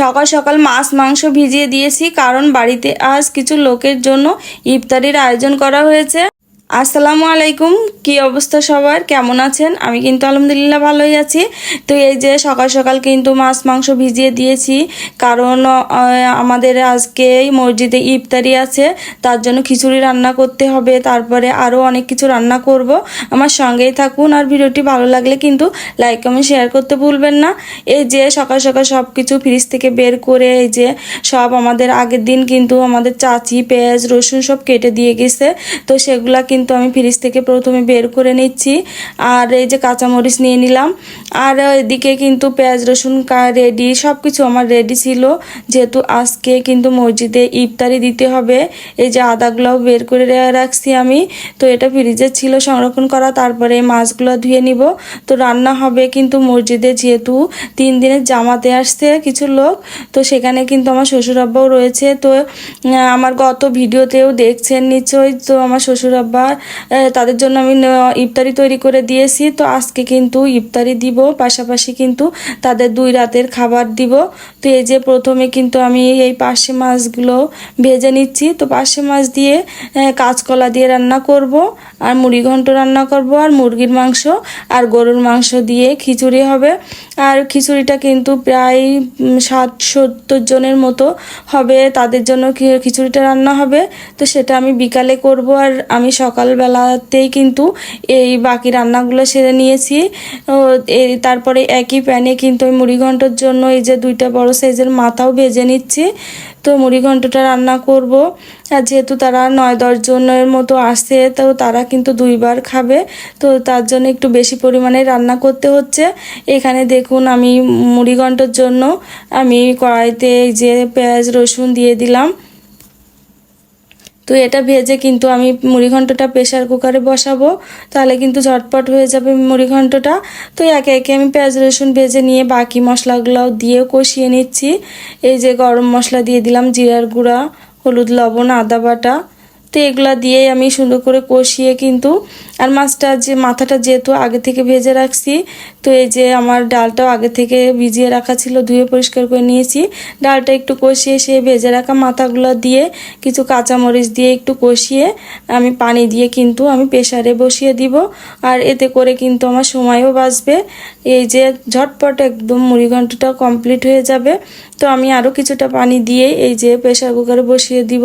সকাল সকাল মাছ, মাংস ভিজিয়ে দিয়েছি, কারণ বাড়িতে আজ কিছু লোকের জন্য ইফতারির আয়োজন করা হয়েছে। আসসালামু আলাইকুম। কি অবস্থা সবার? কেমন আছেন? আমি কিন্তু আলহামদুলিল্লাহ ভালোই আছি। তো এই যে সকাল সকাল কিন্তু মাছ, মাংস ভিজিয়ে দিয়েছি। কারণ আমাদের আজকে মসজিদে ইফতারি আছে। তার জন্য খিচুড়ি রান্না করতে হবে। তারপরে আরও অনেক কিছু রান্না করব। আমার সঙ্গেই থাকুন আর ভিডিওটি ভালো লাগলে কিন্তু লাইক কমেন্ট শেয়ার করতে ভুলবেন না। এই যে সকাল সকাল সব কিছু ফ্রিজ থেকে বের করে এই যে সব আমাদের আগের দিন কিন্তু আমাদের চাচি, পেঁয়াজ, রসুন সব কেটে দিয়ে গেছে। তো সেগুলা কিন্তু আমি ফ্রিজ থেকে প্রথমে বের করে নিচ্ছি। আর এই যে কাঁচামরিচ নিয়ে নিলাম। আর এদিকে কিন্তু পেঁয়াজ রসুন রেডি সব কিছু আমার রেডি ছিল। যেহেতু আজকে কিন্তু মসজিদে ইফতারি দিতে হবে। এই যে আদাগুলোও বের করে রাখছি আমি। তো এটা ফ্রিজে ছিল সংরক্ষণ করা। তারপরে মাছগুলো ধুয়ে নিব। তো রান্না হবে কিন্তু মসজিদে যেহেতু তিন দিনের জামাতে আসছে কিছু লোক। তো সেখানে কিন্তু আমার শ্বশুর আব্বাও রয়েছে। তো আমার গত ভিডিওতেও দেখছেন নিশ্চয়ই। তো আমার শ্বশুর আব্বা আহ, তাদের জন্য আমি ইফতারি তৈরি করে দিয়েছি। তো আজকে কিন্তু ইফতারি দিব, পাশাপাশি কিন্তু তাদের দুই রাতের খাবার দিব। তো এই যে প্রথমে কিন্তু আমি এই পার্শে মাছগুলো ভেজে নিচ্ছি। তো পার্শে মাছ দিয়ে কাঁচকলা দিয়ে রান্না করব, আর মুড়ি ঘন্ট রান্না করব, আর মুরগির মাংস, আর গরুর মাংস দিয়ে খিচুড়ি হবে। আর খিচুড়িটা কিন্তু প্রায় ষাট সত্তর জনের মতো হবে। তাদের জন্য খিচুড়িটা রান্না হবে। তো সেটা আমি বিকালে করব, আর আমি সকালবেলাতেই কিন্তু এই বাকি রান্নাগুলো সেরে নিয়েছি। তারপরে একই প্যানে কিন্তু ওই মুড়ি ঘন্টর জন্য এই যে দুইটা বড় সাইজের মাথাও ভেজে নিচ্ছি। তো মুড়ি ঘন্টটা রান্না করব। আর যেহেতু তারা নয় দশ জনের মতো আসছে তো তারা কিন্তু দুইবার খাবে। তো তার জন্য একটু বেশি পরিমাণে রান্না করতে হচ্ছে। এখানে দেখুন আমি মুড়ি ঘন্টর জন্য আমি কড়াইতে যে পেঁয়াজ রসুন দিয়ে দিলাম। তো এটা ভেজে কিন্তু আমি মুড়িঘণ্টটা প্রেশার কুকারে বসাবো, তাহলে কিন্তু ঝটপট হয়ে যাবে মুড়িঘণ্টটা তো একে একে আমি পেঁয়াজ, রসুন ভেজে নিয়ে বাকি মশলাগুলোও দিয়ে কষিয়ে নিচ্ছি। এই যে গরম মশলা দিয়ে দিলাম, জিরার গুঁড়া, হলুদ, লবণ, আদা বাটা। তো এগুলা দিয়েই আমি সুন্দর করে কষিয়ে কিন্তু আর মাছটা যে মাথাটা যেহেতু আগে থেকে ভেজে রাখছি, তো এই যে আমার ডালটাও আগে থেকে ভিজিয়ে রাখা ছিল, ধুয়ে পরিষ্কার করে নিয়েছি। ডালটা একটু কষিয়ে সে ভেজে রাখা মাথাগুলো দিয়ে কিছু কাঁচামরিচ দিয়ে একটু কষিয়ে আমি পানি দিয়ে কিন্তু আমি প্রেশারে বসিয়ে দিব। আর এতে করে কিন্তু আমার সময়ও বাঁচবে। এই যে ঝটপট একদম মুড়ি ঘন্টটা কমপ্লিট হয়ে যাবে। তো আমি আরও কিছুটা পানি দিয়ে এই যে প্রেশার কুকারে বসিয়ে দিব।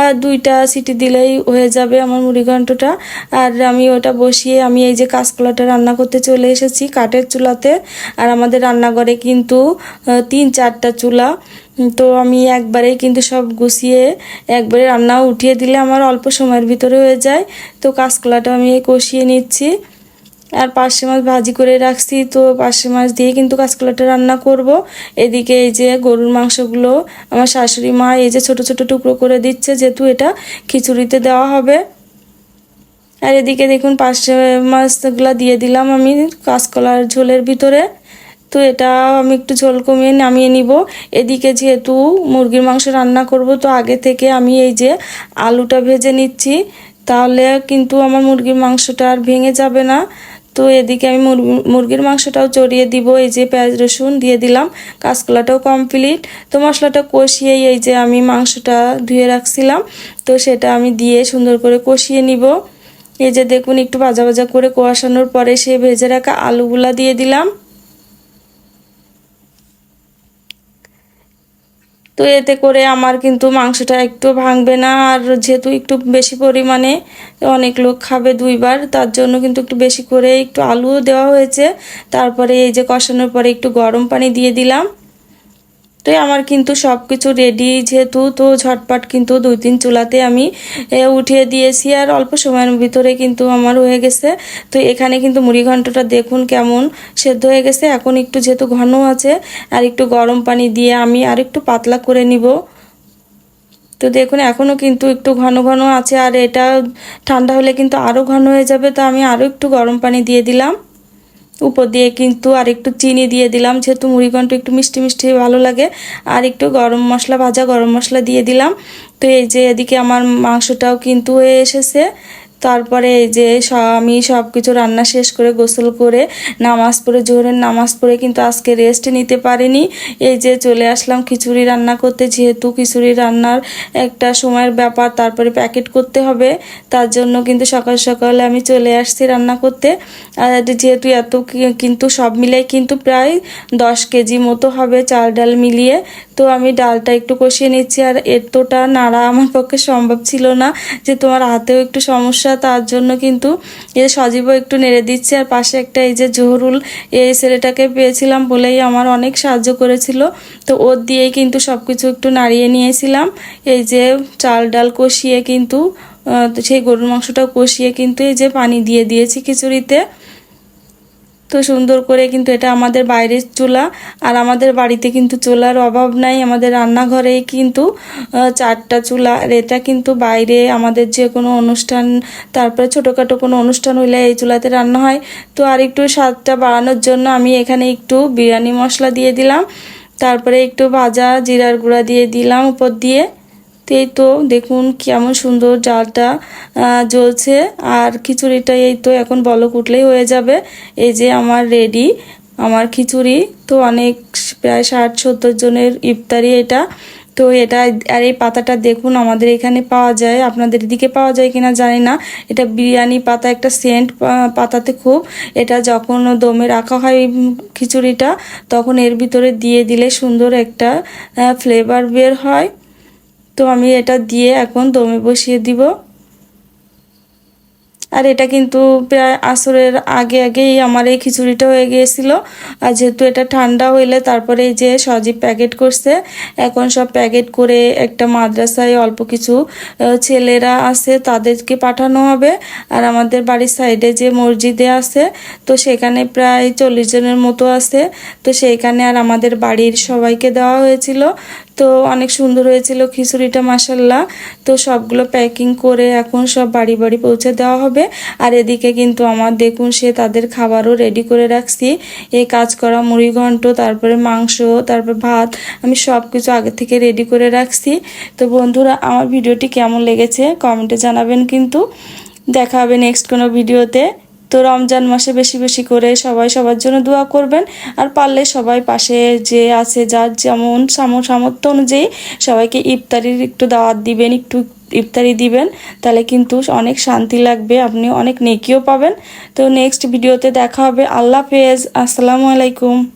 আর দুইটা সিটি দিলেই হয়ে যাবে আমার মুড়িঘণ্টটা আর আমি ওটা বসিয়ে আমি এই যে কাঁচকলাটা রান্না করতে চলে এসেছি কাঠের চুলাতে। আর আমাদের রান্নাঘরে কিন্তু তিন চারটা চুলা। তো আমি একবারেই কিন্তু সব গুছিয়ে একবারে রান্না উঠিয়ে দিলে আমার অল্প সময়ের ভিতরে হয়ে যায়। তো কাঁচকলাটা আমি কষিয়ে নিচ্ছি। আর পার্শে মাছ ভাজি করে রাখছি। তো পার্শে মাছ দিয়ে কিন্তু কাঁচকলাটা রান্না করব। এদিকে এই যে গরুর মাংসগুলো আমার শাশুড়ি মা এই যে ছোট ছোট টুকরো করে দিচ্ছে, যেহেতু এটা খিচুড়িতে দেওয়া হবে। আর এদিকে দেখুন পার্শে মাছগুলো দিয়ে দিলাম আমি কাঁচকলার ঝোলের ভিতরে। তো এটা আমি একটু ঝোল কমিয়ে নামিয়ে নিব। এদিকে যেহেতু মুরগির মাংস রান্না করব, তো আগে থেকে আমি এই যে আলুটা ভেজে নিচ্ছি। তাহলে কিন্তু আমার মুরগির মাংসটা আর ভেঙে যাবে না। তো এদিকে আমি মুরগি- মুরগির মাংসটাও চড়িয়ে দিব, এই যে পেঁয়াজ রসুন দিয়ে দিলাম, কাঁচকলাটাও কমপ্লিট তো মশলাটা কষিয়েই এই যে আমি মাংসটা ধুয়ে রাখছিলাম, তো সেটা আমি দিয়ে সুন্দর করে কষিয়ে নিব। এই যে দেখুন, একটু ভাজা ভাজা করে কোয়াশানোর পরে সে ভেজে রাখা আলুগুলা দিয়ে দিলাম। তো এতে করে আমার কিন্তু মাংসটা একটু ভাঙবে না। আর যেহেতু একটু বেশি পরিমাণে অনেক লোক খাবে দুইবার, তার জন্য কিন্তু একটু বেশি করে একটু আলুও দেওয়া হয়েছে। তারপরে এই যে কষানোর পরে একটু গরম পানি দিয়ে দিলাম। তো আমার কিন্তু সব কিছু রেডি যেহেতু তো ঝটপট কিন্তু দুই তিন চুলাতে আমি উঠিয়ে দিয়েছি আর অল্প সময়ের ভিতরে কিন্তু আমার হয়ে গেছে। তো এখানে কিন্তু মুড়ি ঘন্টটা দেখুন কেমন সেদ্ধ হয়ে গেছে। এখন একটু যেহেতু ঘন আছে, আর একটু গরম পানি দিয়ে আমি আর একটু পাতলা করে নিব। তো দেখুন এখনও কিন্তু একটু ঘন ঘন আছে আর এটা ঠান্ডা হলে কিন্তু আরও ঘন হয়ে যাবে। তো আমি আরও একটু গরম পানি দিয়ে দিলাম। উপর দিয়ে কিন্তু আর একটু চিনি দিয়ে দিলাম। যেহেতু মুড়িঘণ্ট একটু মিষ্টি মিষ্টি ভালো লাগে, আর একটু গরম মশলা, ভাজা গরম মশলা দিয়ে দিলাম। তো এই যে এদিকে আমার মাংসটাও কিন্তু হয়ে এসেছে। তারপরে এই যে আমি সব কিছু রান্না শেষ করে গোসল করে নামাজ পড়ে, জোহরের নামাজ পড়ে কিন্তু আজকে রেস্ট নিতে পারিনি। এই যে চলে আসলাম, খিচুড়ি রান্না করতে। যেহেতু খিচুড়ি রান্নার একটা সময়ের ব্যাপার, তারপরে প্যাকেট করতে হবে। তার জন্য কিন্তু সকাল সকালে আমি চলে আসছি রান্না করতে। আর যেহেতু এত কিন্তু সব মিলাই কিন্তু প্রায় দশ কেজি মতো হবে চাল ডাল মিলিয়ে। তো আমি ডালটা একটু কষিয়ে নিচ্ছি। আর এতটা নাড়া আমার পক্ষে সম্ভব ছিল না যে তোমার হাতেও একটু সমস্যা তার জন্য কিন্তু এ সজীবও একটু নেড়ে দিচ্ছে আর পাশে একটা এই যে জহরুল, এই ছেলেটাকে পেয়েছিলাম বলেই আমার অনেক সাহায্য করেছিল। তো ওর দিয়েই কিন্তু সব কিছু একটু নাড়িয়ে নিয়েছিলাম। এই যে চাল ডাল কষিয়ে কিন্তু সেই গরুর মাংসটা কষিয়ে কিন্তু এই যে পানি দিয়ে দিয়েছি খিচুড়িতে। তো সুন্দর করে কিন্তু এটা আমাদের বাইরের চুলা, আর আমাদের বাড়িতে কিন্তু চুলার অভাব নাই, আমাদের রান্নাঘরেই কিন্তু চারটা চুলা, আর এটা কিন্তু বাইরে আমাদের যে কোনো অনুষ্ঠান, তারপরে ছোটোখাটো কোনো অনুষ্ঠান হইলে এই চুলাতে রান্না হয়। তো আর একটু স্বাদটা বাড়ানোর জন্য আমি এখানে একটু বিরিয়ানি মশলা দিয়ে দিলাম, তারপরে একটু ভাজা জিরার গুঁড়া দিয়ে দিলাম উপর দিয়ে। তো এই তো দেখুন কেমন সুন্দর জালটা জ্বলছে। আর খিচুড়িটা এই তো এখন বলক উঠলেই হয়ে যাবে। এই যে আমার রেডি, আমার খিচুড়ি। তো অনেক প্রায় ষাট, সত্তর জনের ইফতারি এটা। তো এটা আর এই পাতাটা দেখুন আমাদের এখানে পাওয়া যায়। আপনাদের দিকে পাওয়া যায় কিনা জানি না। এটা বিরিয়ানি পাতা, একটা সেন্ট পাতাতে খুব। এটা যখন দমে রাখা হয় খিচুড়িটা, তখন এর ভিতরে দিয়ে দিলে সুন্দর একটা ফ্লেভার বের হয়। তো আমি এটা দিয়ে এখন দমে বসিয়ে দিব। আর এটা কিন্তু প্রায় আসরের আগে আগেই আমার এই খিচুড়িটা হয়ে গিয়েছিল। আর যেহেতু এটা ঠান্ডা হইলে তারপরে এই যে সজীব প্যাকেট করছে, এখন সব প্যাকেট করে একটা মাদ্রাসায় অল্প কিছু ছেলেরা আছে তাদেরকে পাঠানো হবে। আর আমাদের বাড়ির সাইডে যে মসজিদে আছে, তো সেখানে প্রায় চল্লিশ জনের মতো আছে। তো সেইখানে আর আমাদের বাড়ির সবাইকে দেওয়া হয়েছিল। তো অনেক সুন্দর হয়েছিল খিচুড়িটা মাসাল্লাহ তো সবগুলো প্যাকিং করে এখন সব বাড়ি বাড়ি পৌঁছে দেওয়া হবে। আর এদিকে কিন্তু আমার দেখুন সে তাদের খাবারও রেডি করে রাখছি। এই কাজ করা মুড়ি ঘন্ট, তারপরে মাংস, তারপর ভাত, আমি সব কিছু আগে থেকে রেডি করে রাখছি। তো বন্ধুরা, আমার ভিডিওটি কেমন লেগেছে কমেন্টে জানাবেন কিন্তু। দেখা হবে নেক্সট কোনো ভিডিওতে। তো রমজান মাসে বেশি বেশি করে সবাই সবার জন্য দোয়া করবেন। আর পারলে সবাই পাশে যে আছে, যার যেমন সাম- সামর্থ্য অনুযায়ী সবাইকে ইফতারির একটু দাওয়াত দিবেন, একটু ইফতারি দিবেন। তাহলে কিন্তু অনেক শান্তি লাগবে, আপনি অনেক নেকিও পাবেন। তো নেক্সট ভিডিওতে দেখা হবে। আল্লাহ হাফেজ। আসসালামু আলাইকুম।